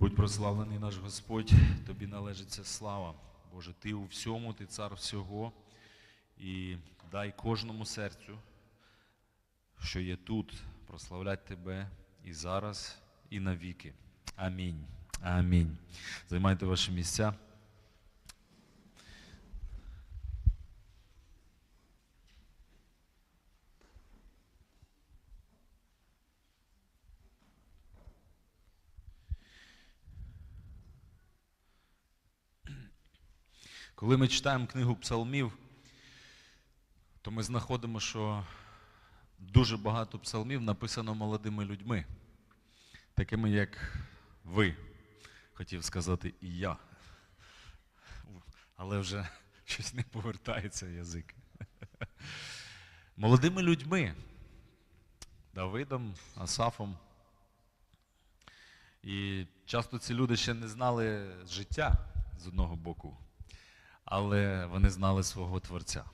Будь прославлений наш Господь, тобі належиться слава. Боже, ти у всьому, ти цар всього. І дай кожному серцю, що є тут, прославлять тебе і зараз, і навіки. Амінь. Амінь. Займайте ваші місця. Коли ми читаємо книгу псалмів, то ми знаходимо, що дуже багато псалмів написано молодими людьми, такими як ви, хотів сказати і я. Але вже щось не повертається язик. Молодими людьми, Давидом, Асафом. І часто ці люди ще не знали життя з одного боку але вони знали свого Творця.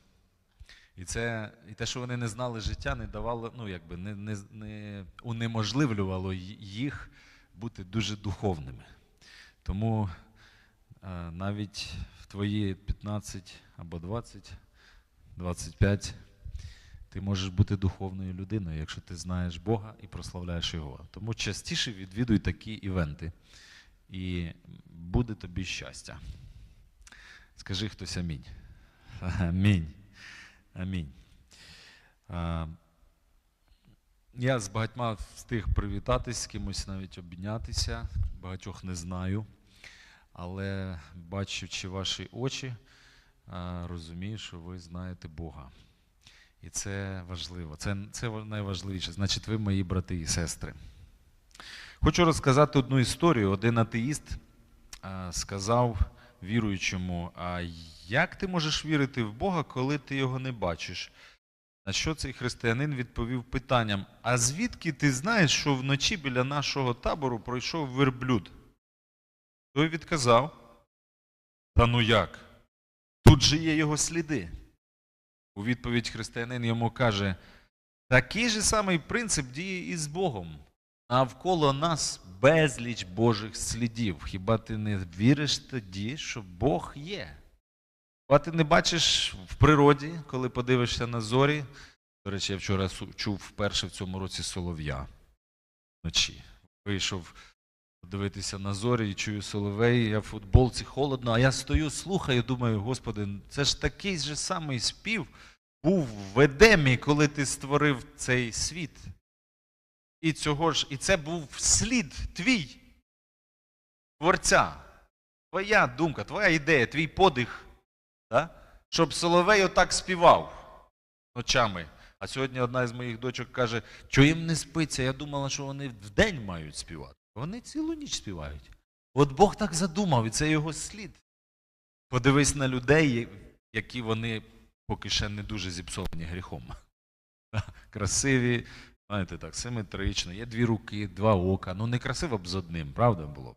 І це, і те, що вони не знали життя, не давало, ну якби не, не, не унеможливлювало їх бути дуже духовними. Тому е, навіть в твої 15 або 20, 25 ти можеш бути духовною людиною, якщо ти знаєш Бога і прославляєш Його. Тому частіше відвідуй такі івенти, і буде тобі щастя. Скажи хтось амінь. Амінь. Амінь. Я з багатьма встиг привітатись, з кимось навіть обійнятися, багатьох не знаю. Але бачачи ваші очі, розумію, що ви знаєте Бога. І це важливо. Це, це найважливіше. Значить, ви мої брати і сестри. Хочу розказати одну історію. Один атеїст сказав віруючому, а як ти можеш вірити в Бога, коли ти його не бачиш? На що цей християнин відповів питанням: А звідки ти знаєш, що вночі біля нашого табору пройшов верблюд? Той відказав: Та ну як? Тут же є його сліди. У відповідь християнин йому каже: такий же самий принцип діє і з Богом. Навколо нас безліч Божих слідів. Хіба ти не віриш тоді, що Бог є? Хіба ти не бачиш в природі, коли подивишся на зорі? До речі, я вчора чув вперше в цьому році солов'я вночі. Вийшов подивитися на зорі і чую соловей, я в футболці холодно, а я стою, слухаю, думаю, Господи, це ж такий же самий спів був в Едемі, коли ти створив цей світ. І цього ж, і це був слід твій творця. Твоя думка, твоя ідея, твій подих, да? щоб Соловей отак співав ночами. А сьогодні одна із моїх дочок каже, що їм не спиться. Я думала, що вони вдень мають співати. Вони цілу ніч співають. От Бог так задумав, і це його слід. Подивись на людей, які вони поки ще не дуже зіпсовані гріхом. Красиві, знаєте, так, симетрично, є дві руки, два ока. Ну, не красиво б з одним, правда було? б?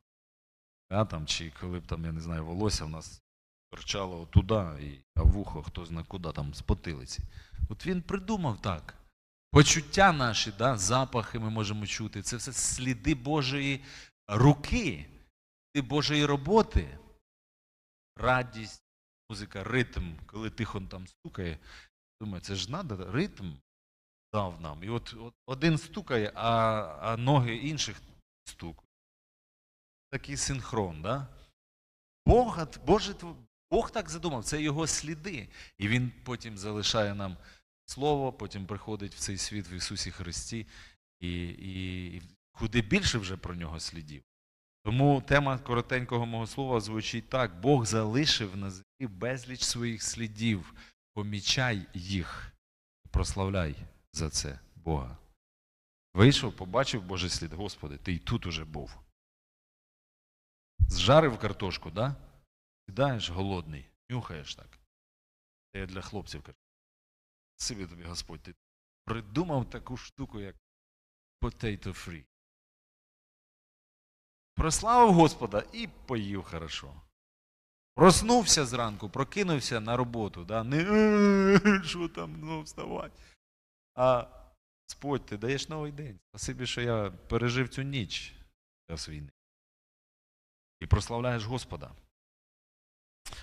Да, там, чи коли б там, я не знаю, волосся в нас торчало туди, а вухо хто зна куди, там з потилиці. От він придумав так. Почуття наші, да, запахи ми можемо чути. Це все сліди Божої руки, сліди Божої роботи. Радість, музика, ритм, коли тихо там стукає. Думаю, це ж треба ритм дав нам. І от, от один стукає, а, а ноги інших стукають. Такий синхрон, да? Бога, Боже, Бог так задумав, це його сліди. І він потім залишає нам слово, потім приходить в цей світ в Ісусі Христі, і, і, і куди більше вже про нього слідів. Тому тема коротенького мого слова звучить так: Бог залишив на землі безліч своїх слідів. Помічай їх, прославляй за це Бога. Вийшов, побачив Божий слід, Господи, ти і тут уже був. Зжарив картошку, да? Сідаєш голодний, нюхаєш так. Це я для хлопців кажу. Сибі тобі, Господь, ти придумав таку штуку, як potato free. Прославив Господа і поїв хорошо. Проснувся зранку, прокинувся на роботу, да? не «Е, що там ну, вставати. А Господь, ти даєш новий день. Спасибі, що я пережив цю ніч час війни. і прославляєш Господа.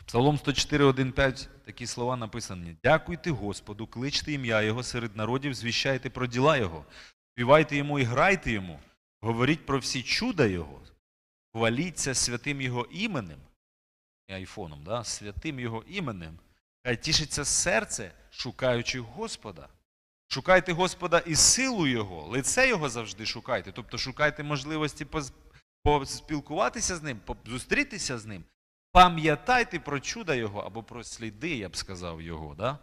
Псалом 104.1.5 такі слова написані: Дякуйте Господу, кличте ім'я Його серед народів, звіщайте про діла Його, співайте йому і грайте йому, говоріть про всі чуда Його, хваліться святим Його іменем, не айфоном, да? святим Його іменем. Хай тішиться серце, шукаючи Господа. Шукайте Господа і силу Його, лице Його завжди шукайте. Тобто шукайте можливості поспілкуватися з ним, зустрітися з ним. Пам'ятайте про чуда Його або про сліди, я б сказав, Його. Да?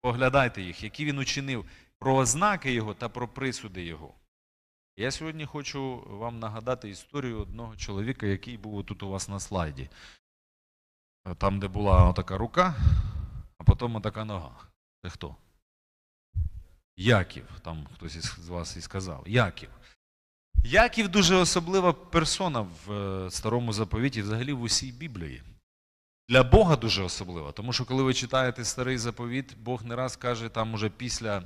Поглядайте їх, які він учинив, про ознаки Його та про присуди Його. Я сьогодні хочу вам нагадати історію одного чоловіка, який був тут у вас на слайді. Там, де була така рука, а потім така нога. Це хто? Яків, там хтось із вас і сказав. Яків. Яків дуже особлива персона в е, старому заповіті, взагалі в усій Біблії. Для Бога дуже особлива, тому що коли ви читаєте старий заповіт, Бог не раз каже, там уже після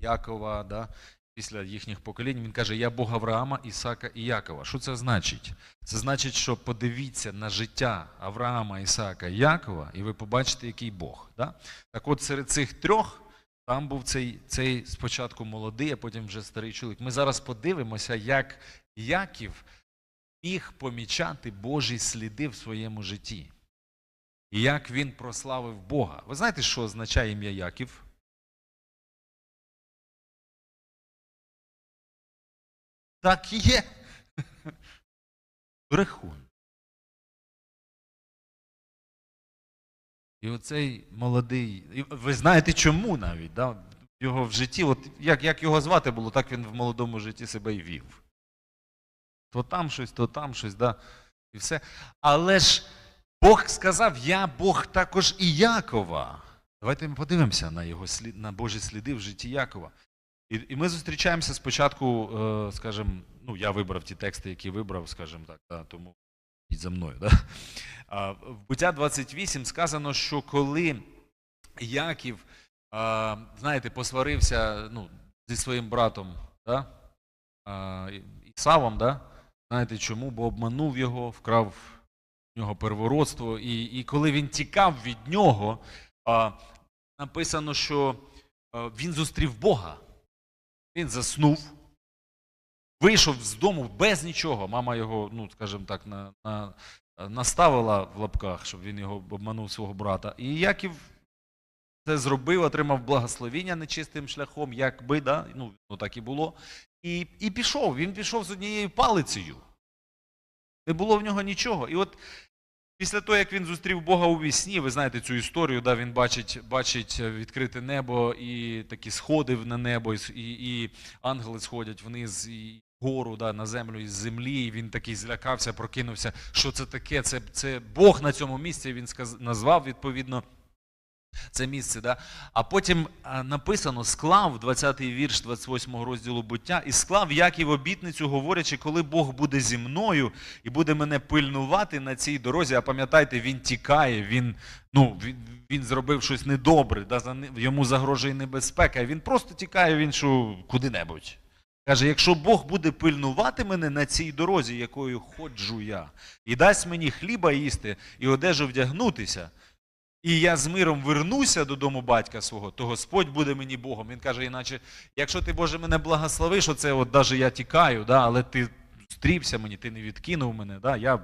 Якова, да, після їхніх поколінь, він каже: Я Бог Авраама, Ісака і Якова. Що це значить? Це значить, що подивіться на життя Авраама, Ісака і Якова, і ви побачите, який Бог. Да? Так от серед цих трьох там був цей, цей спочатку молодий, а потім вже старий чоловік. Ми зараз подивимося, як Яків міг помічати Божі сліди в своєму житті. І як він прославив Бога. Ви знаєте, що означає ім'я Яків? Так і є. Брехун. І оцей молодий. і Ви знаєте чому навіть? Да? Його в житті, от як, як його звати було, так він в молодому житті себе і вів. То там щось, то там щось, да? і все. Але ж Бог сказав, я Бог також і Якова. Давайте ми подивимося на його на Божі сліди в житті Якова. І, і ми зустрічаємося спочатку, е, скажімо, ну я вибрав ті тексти, які вибрав, скажімо так, да, тому за мною. Да? В буття 28 сказано, що коли Яків, знаєте, посварився ну, зі своїм братом да? Ісавом, да? знаєте чому? Бо обманув його, вкрав в нього первородство. І, і коли він тікав від нього, написано, що він зустрів Бога. Він заснув, вийшов з дому без нічого. Мама його, ну, скажімо так, на, на, наставила в лапках, щоб він його обманув свого брата. І Яків це зробив, отримав благословіння нечистим шляхом, якби, да? ну, ну так і було. І, і пішов. Він пішов з однією палицею. Не було в нього нічого. І от після того, як він зустрів Бога у вісні, ви знаєте цю історію, да, він бачить, бачить відкрите небо і такі сходи на небо, і, і ангели сходять вниз і гору да, на землю із землі. І він такий злякався, прокинувся. Що це таке? Це, це Бог на цьому місці. Він сказ, назвав відповідно. Це місце, да? а потім написано склав 20-й вірш 28 розділу буття, і склав Яків обітницю, говорячи, коли Бог буде зі мною і буде мене пильнувати на цій дорозі. А пам'ятайте, він тікає, він, ну, він, він зробив щось недобре, да? йому загрожує небезпека. Він просто тікає він що куди-небудь. Каже, якщо Бог буде пильнувати мене на цій дорозі, якою ходжу я, і дасть мені хліба їсти і одежу вдягнутися, і я з миром вернуся додому батька свого, то Господь буде мені Богом. Він каже, іначе, якщо ти, Боже, мене благословиш, оце от даже я тікаю, да, але ти зустрівся мені, ти не відкинув мене, да, я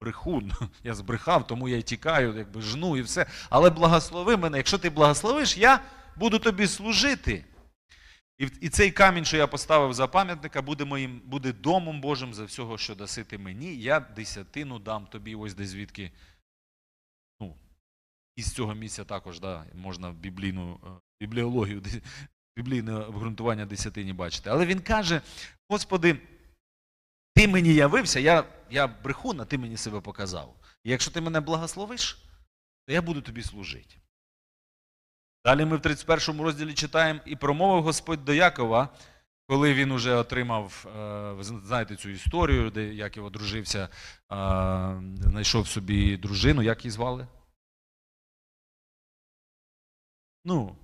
брехун, я збрехав, тому я й тікаю, якби жну і все. Але благослови мене, якщо ти благословиш, я буду тобі служити. І, і цей камінь, що я поставив за пам'ятника, буде моїм, буде домом Божим за всього, що даси ти мені. Я десятину дам тобі, ось де звідки. Ну, із цього місця також да, можна біблійну е, бібліологію, біблійне обґрунтування десятині бачити. Але він каже: Господи, ти мені явився, я, я брехун, а ти мені себе показав. І якщо ти мене благословиш, то я буду тобі служити. Далі ми в 31 розділі читаємо і промовив Господь до Якова, коли він уже отримав, е, ви знаєте цю історію, де Яків одружився, е, знайшов собі дружину, як її звали? Ну,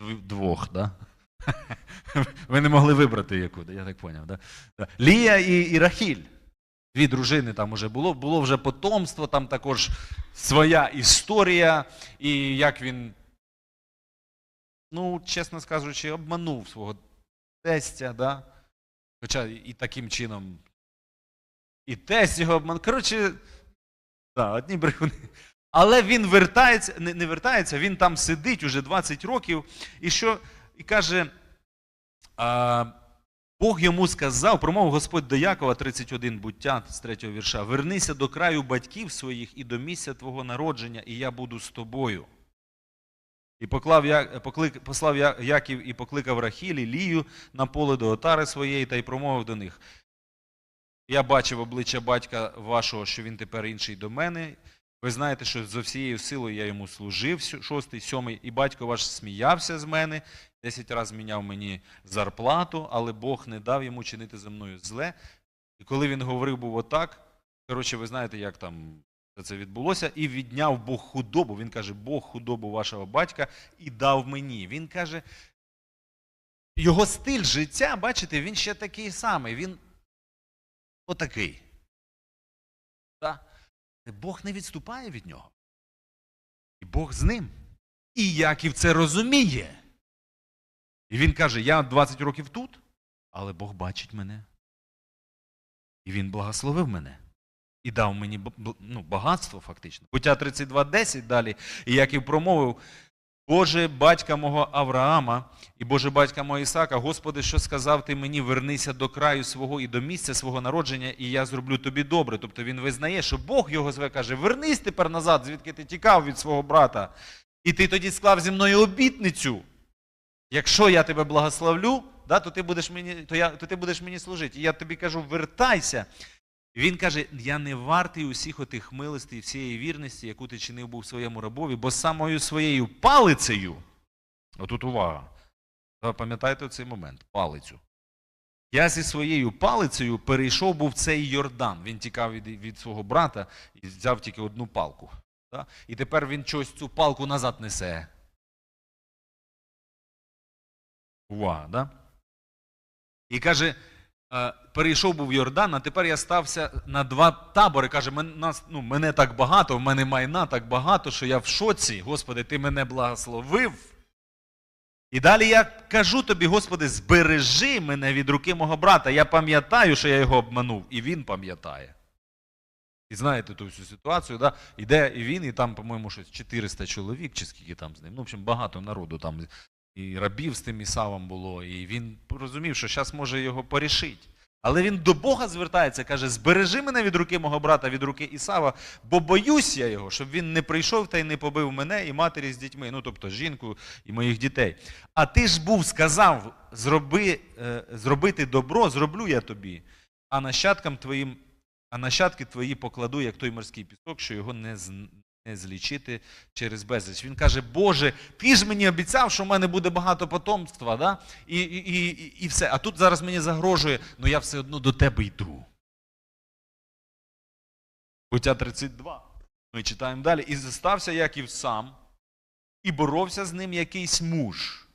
дв- двох, да? Ви не могли вибрати яку, я так да? Да. Лія і, і Рахіль. Дві дружини там уже було, було вже потомство, там також своя історія, і як він, ну, чесно скажучи, обманув свого тестя, да? хоча і таким чином і тесть його обманув. Коротше, да, одні брехуни. Але він вертається, не, не вертається, він там сидить уже 20 років, і що, і каже, а, Бог йому сказав, промовив Господь до Якова, 31 буття з 3 вірша, вернися до краю батьків своїх і до місця твого народження, і я буду з тобою. І поклав, поклик, послав Яків і покликав Рахілі, Лію на поле до отари своєї та й промовив до них. Я бачив обличчя батька вашого, що він тепер інший до мене. Ви знаєте, що за всією силою я йому служив, шостий, сьомий, і батько ваш сміявся з мене, десять разів міняв мені зарплату, але Бог не дав йому чинити за мною зле. І коли він говорив був отак, коротше, ви знаєте, як там це відбулося, і відняв Бог худобу. Він каже, Бог худобу вашого батька і дав мені. Він каже, його стиль життя, бачите, він ще такий самий. Він отакий. Так? Бог не відступає від нього. І Бог з ним. І Яків це розуміє. І він каже: я 20 років тут, але Бог бачить мене. І він благословив мене. І дав мені ну, багатство, фактично. Буття 32.10 далі. І Яків промовив: Боже батька мого Авраама і Боже батька мого Ісака, Господи, що сказав ти мені, вернися до краю свого і до місця свого народження, і я зроблю тобі добре. Тобто він визнає, що Бог його зве, каже, вернись тепер назад, звідки ти тікав від свого брата. І ти тоді склав зі мною обітницю. Якщо я тебе благословлю, да, то, ти будеш мені, то, я, то ти будеш мені служити. І я тобі кажу, вертайся. І Він каже: я не вартий усіх отих милостей, всієї вірності, яку ти чинив був своєму рабові, бо самою своєю палицею, отут увага, запам'ятайте цей момент, палицю. Я зі своєю палицею перейшов був цей Йордан. Він тікав від, від свого брата і взяв тільки одну палку. Да? І тепер він щось цю палку назад несе. Увага, да? І каже, е, перейшов був Йордан, а тепер я стався на два табори. Каже, нас, ну, мене так багато, в мене майна так багато, що я в шоці. Господи, ти мене благословив. І далі я кажу тобі, Господи, збережи мене від руки мого брата. Я пам'ятаю, що я його обманув, і він пам'ятає. І знаєте ту всю ситуацію, да? іде і він, і там, по-моєму, щось 400 чоловік, чи скільки там з ним. Ну, в общем, багато народу там. І рабів з тим Ісавом було, і він розумів, що зараз може його порішити. Але він до Бога звертається, каже: збережи мене від руки мого брата, від руки Ісава, бо боюсь я його, щоб він не прийшов та й не побив мене і матері з дітьми, ну тобто жінку і моїх дітей. А ти ж був сказав, зроби, е, зробити добро, зроблю я тобі, а нащадкам твоїм, а нащадки твої покладу, як той морський пісок, що його не, не злічити через безліч. Він каже, Боже, ти ж мені обіцяв, що в мене буде багато потомства, да? і, і, і, і- все. А тут зараз мені загрожує, але я все одно до тебе йду. Буття 32. Ми читаємо далі. І зостався Яків сам, і боровся з ним якийсь муж.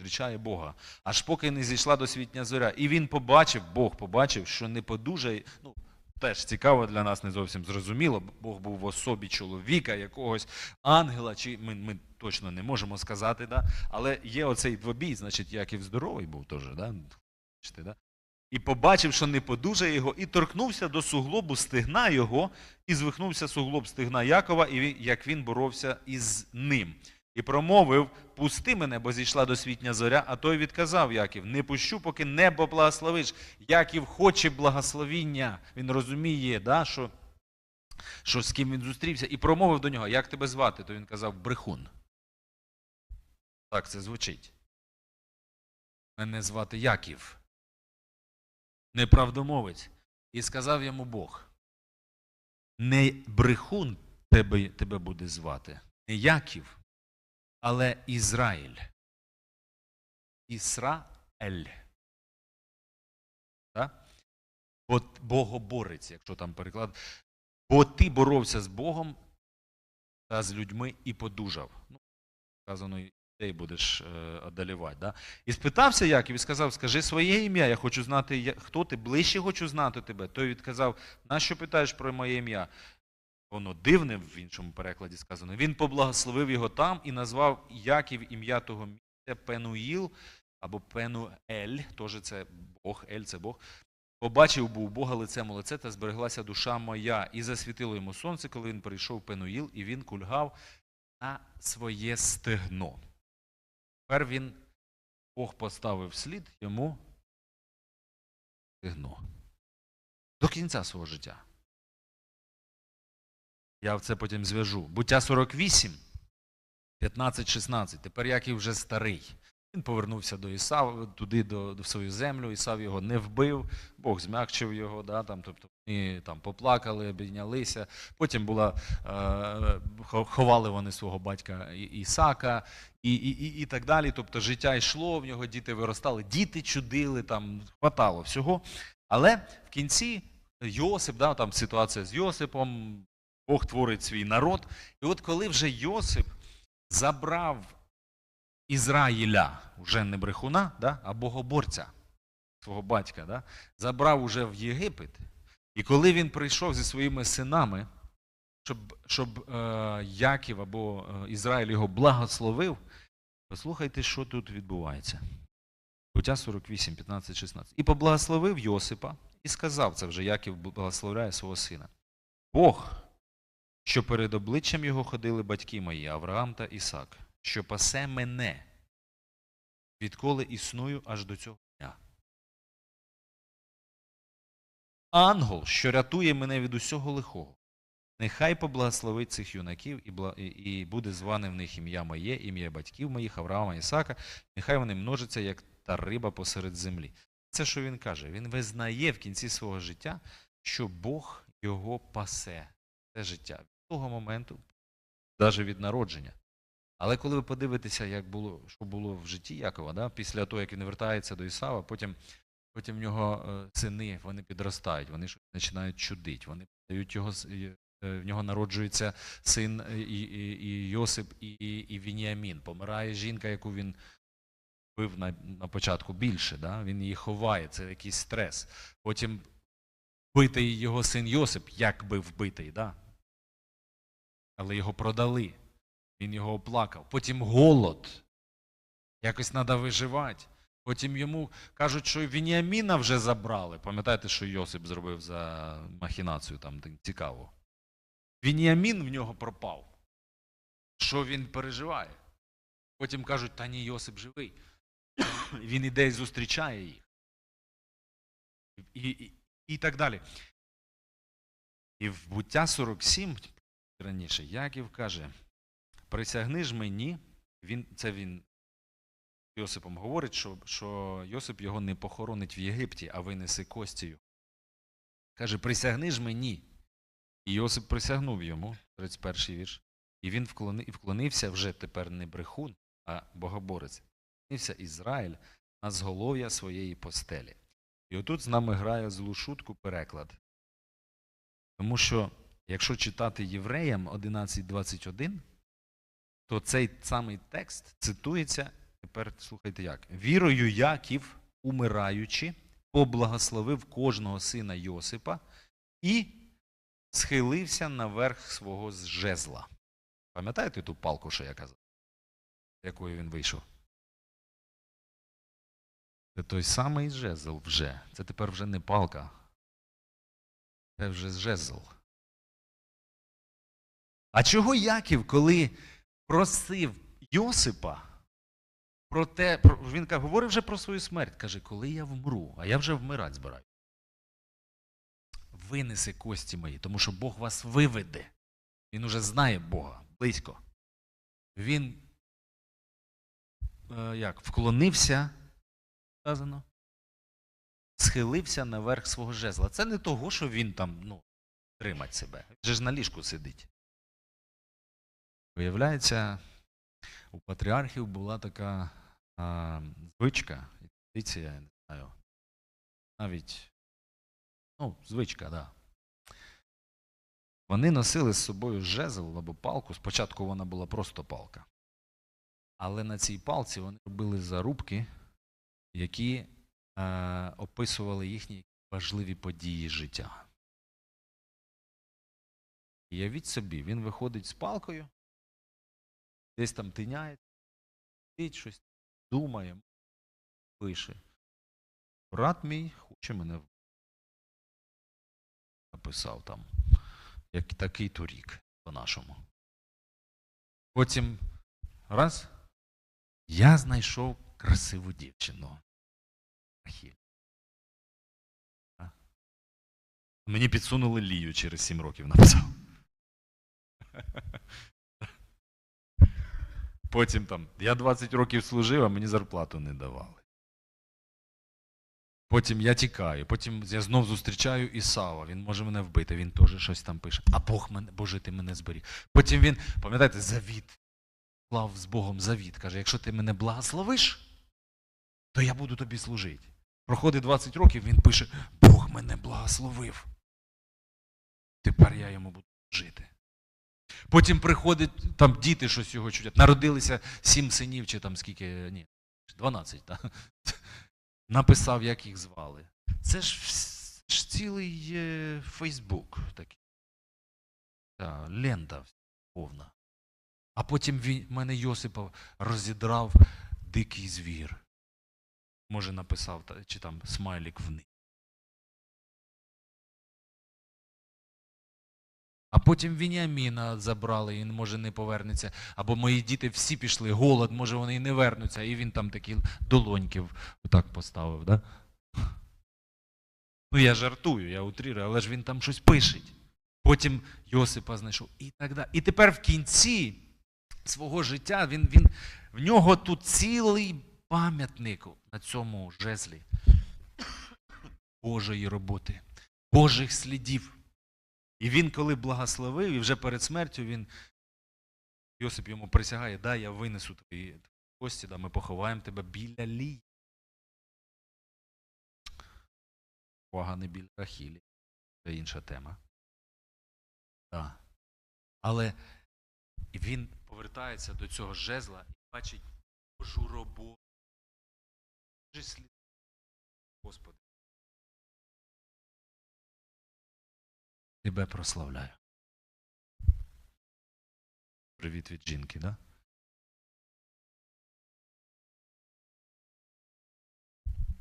Зустрічає Бога. Аж поки не зійшла досвітня зоря. І він побачив, Бог побачив, що не подужає. Ну, теж цікаво для нас не зовсім зрозуміло. Бог був в особі чоловіка, якогось ангела, чи ми, ми точно не можемо сказати, да? але є оцей двобій, значить, Яків здоровий був теж, да? Да? І побачив, що не подужає його, і торкнувся до суглобу стегна його, і звихнувся суглоб стегна Якова, і він, як він боровся із ним. І промовив: Пусти мене, бо зійшла досвітня зоря. А той відказав Яків: Не пущу, поки небо благословиш. Яків хоче благословіння. Він розуміє, да, що, що з ким він зустрівся, і промовив до нього: Як тебе звати? То він казав Брехун. Так це звучить. Мене звати Яків. Неправдомовець. І сказав йому Бог: Не брехун тебе, тебе буде звати, не Яків, але Ізраїль. Ісраель. Так? Бо Богоборець, якщо там переклад. Бо ти боровся з Богом та з людьми і подужав. Ну, сказано людей будеш е, одолівати. Да? І спитався Яків і сказав: Скажи своє ім'я, я хочу знати, хто ти, ближче хочу знати тебе. Той відказав, нащо питаєш про моє ім'я? Воно дивне в іншому перекладі сказано. Він поблагословив його там і назвав Яків ім'я того місця Пенуїл або Пенуель, теж це Бог, Ель це Бог. Побачив був Бога лицем у лице та збереглася душа моя, і засвітило йому сонце, коли він прийшов Пенуїл, і він кульгав на своє стегно. Тепер він, Бог поставив слід йому стегно. До кінця свого життя. Я це потім зв'яжу. Буття 48, 15-16. Тепер Яків вже старий. Він повернувся до Ісава, туди до, до свою землю. Ісав його не вбив, Бог змягчив його, да, там, тобто вони там поплакали, обійнялися. Потім була, е, ховали вони свого батька Ісака і, і, і, і так далі. Тобто життя йшло, в нього діти виростали, діти чудили, там хватало всього. Але в кінці Йосип, да, там ситуація з Йосипом, Бог творить свій народ. І от коли вже Йосип забрав Ізраїля, вже не брехуна, да, а богоборця свого батька, да, забрав уже в Єгипет. І коли він прийшов зі своїми синами, щоб, щоб е, Яків або е, Ізраїль його благословив, послухайте, що тут відбувається. Буття 48, 15, 16. І поблагословив Йосипа і сказав, це вже Яків благословляє свого сина. Бог, що перед обличчям його ходили батьки мої, Авраам та Ісак, що пасе мене, відколи існую аж до цього дня. Ангел, що рятує мене від усього лихого, нехай поблагословить цих юнаків і, бла- і, буде зване в них ім'я моє, ім'я батьків моїх, Авраама Ісака, нехай вони множаться, як та риба посеред землі. Це що він каже? Він визнає в кінці свого життя, що Бог його пасе. Це життя. Того моменту, навіть від народження. Але коли ви подивитеся, як було, що було в житті Якова, да? після того, як він вертається до Ісава, потім, потім в нього е, сини вони підростають, вони починають чудити, вони дають його, е, е, в нього народжується син і, і, і Йосип, і, і, і Вініамін. Помирає жінка, яку він бив на, на початку більше, да? він її ховає, це якийсь стрес. Потім вбитий його син Йосип, як би вбитий, да? Але його продали. Він його оплакав. Потім голод. Якось треба виживати. Потім йому кажуть, що Вініаміна вже забрали. Пам'ятаєте, що Йосип зробив за махінацію там цікаво. Вініамін в нього пропав. Що він переживає? Потім кажуть, та ні, Йосип живий. Він іде і зустрічає їх. І, і, і так далі. І в буття 47 раніше Яків каже: присягни ж мені, він, це він Йосипом говорить, що, що Йосип його не похоронить в Єгипті, а винесе кості. Каже, присягни ж мені. І Йосип присягнув йому, 31 вірш. І він вклонився вже тепер не брехун, а богоборець. Вклонився Ізраїль на зголов'я своєї постелі. І отут з нами грає злу шутку переклад. Тому що, якщо читати євреям 11.21, то цей самий текст цитується, тепер слухайте як. Вірою Яків, умираючи, поблагословив кожного сина Йосипа і схилився наверх свого жезла. Пам'ятаєте ту палку, що я казав? Якою він вийшов? Це той самий жезл вже. Це тепер вже не палка. Це вже жезл. А чого Яків, коли просив Йосипа про те, він ка- говорив вже про свою смерть, каже, коли я вмру, а я вже вмирати збираю. Винеси кості мої, тому що Бог вас виведе. Він уже знає Бога близько. Він е, як, вклонився, сказано, схилився наверх свого жезла. Це не того, що він там ну, тримать себе. Він же ж на ліжку сидить. Виявляється, у патріархів була така а, звичка, традиція, я не знаю. Навіть, ну, звичка, так. Да. Вони носили з собою жезл або палку. Спочатку вона була просто палка. Але на цій палці вони робили зарубки, які е, описували їхні важливі події життя. І явіть собі, він виходить з палкою, десь там тиняє, сидить щось, думає, пише. Брат мій хоче мене вбити. написав там, як такий то рік по-нашому. Потім раз, я знайшов красиву дівчину. Мені підсунули Лію через сім років написав. Потім там, я 20 років служив, а мені зарплату не давали. Потім я тікаю, потім я знов зустрічаю Ісава, він може мене вбити, він теж щось там пише. А Бог мене, Боже, ти мене зберіг. Потім він, пам'ятаєте, завіт. Клав з Богом завіт. Каже, якщо ти мене благословиш, то я буду тобі служити. Проходить 20 років, він пише: Бог мене благословив. Тепер я йому буду. Потім приходить, там діти щось його чудять. Народилися сім синів, чи там скільки, ні, 12, так? Написав, як їх звали. Це ж, ж цілий е, Фейсбук такий. Та, лента повна. А потім він, мене Йосипа розідрав дикий звір. Може, написав, чи там смайлік вниз. А потім Вініаміна забрали, він може не повернеться. Або мої діти всі пішли, голод, може вони і не вернуться. І він там такі долоньки отак поставив, да? Ну, я жартую, я утрірую, але ж він там щось пише. Потім Йосипа знайшов. І так далі. І тепер в кінці свого життя він, він, в нього тут цілий пам'ятник на цьому жезлі Божої роботи, Божих слідів. І він, коли благословив, і вже перед смертю він Йосип йому присягає, да, я винесу твої кості, да, ми поховаємо тебе біля лій. Увага не біля Рахілі. Це інша тема. Да. Але він повертається до цього жезла і бачить Божу роботу. Господи. Тебе прославляю. Привіт від жінки, да?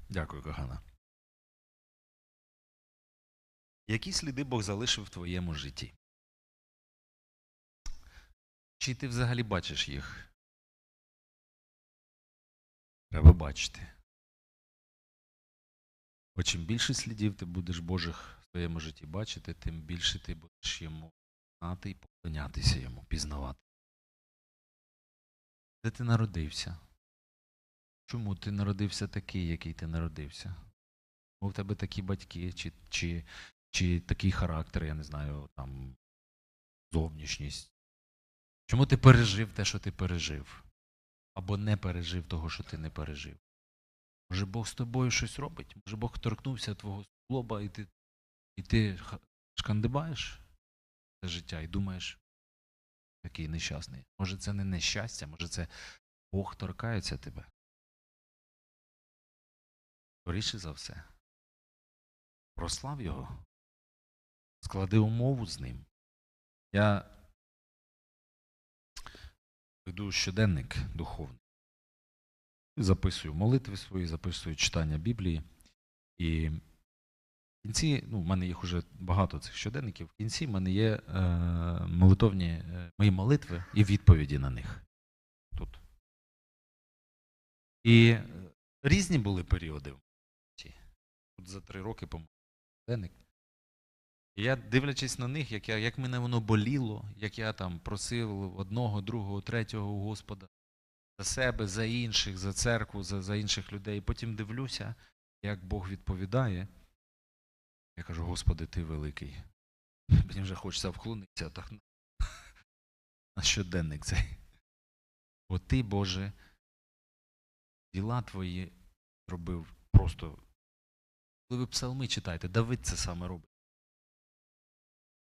Дякую, кохана. Які сліди Бог залишив в твоєму житті? Чи ти взагалі бачиш їх? Треба бачити. Бо чим більше слідів ти будеш Божих своєму житті бачити, тим більше ти будеш йому знати і поклонятися йому, пізнавати. Де ти народився? Чому ти народився такий, який ти народився? Бо в тебе такі батьки, чи, чи, чи такий характер, я не знаю, там зовнішність. Чому ти пережив те, що ти пережив? Або не пережив того, що ти не пережив? Може Бог з тобою щось робить? Може Бог торкнувся твого лоба, і ти, і ти шкандибаєш це життя і думаєш, такий нещасний. Може, це не нещастя, може, це Бог торкається тебе. Скоріше за все. Прослав його. Склади умову з ним. Я веду щоденник духовний. Записую молитви свої, записую читання Біблії. І в кінці, ну, в мене їх уже багато цих щоденників. В кінці в мене є е, молитовні е, мої молитви і відповіді на них. Тут. І е, різні були періоди. Тут за три роки по щоденник. І я, дивлячись на них, як, я, як мене воно боліло, як я там просив одного, другого, третього Господа за себе, за інших, за церкву, за, за інших людей. Потім дивлюся, як Бог відповідає. Я кажу, Господи, ти великий. Мені вже хочеться вклонитися так, на- на щоденник цей. Бо ти, Боже, діла твої робив просто. Коли ви псалми читаєте, Давид це саме робить.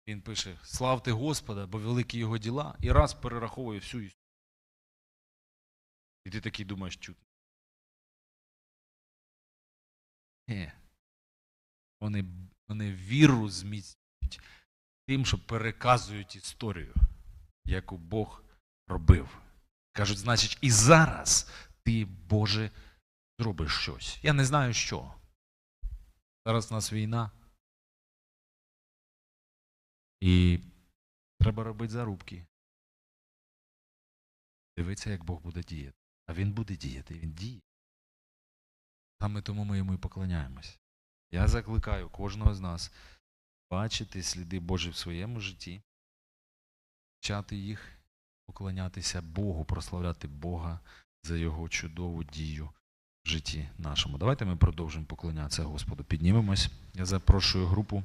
Він пише: Славте Господа, бо великі його діла, і раз перераховує всю історію. І ти такий думаєш, чуть. Ні. Вони, вони віру зміцнюють тим, що переказують історію, яку Бог робив. Кажуть, значить, і зараз ти, Боже, зробиш щось. Я не знаю що. Зараз у нас війна. І треба робити зарубки. Дивитися, як Бог буде діяти. А він буде діяти, він діє. Саме тому ми йому і поклоняємось. Я закликаю кожного з нас бачити сліди Божі в своєму житті, вчати їх, поклонятися Богу, прославляти Бога за Його чудову дію в житті нашому. Давайте ми продовжимо поклонятися Господу. Піднімемось. Я запрошую групу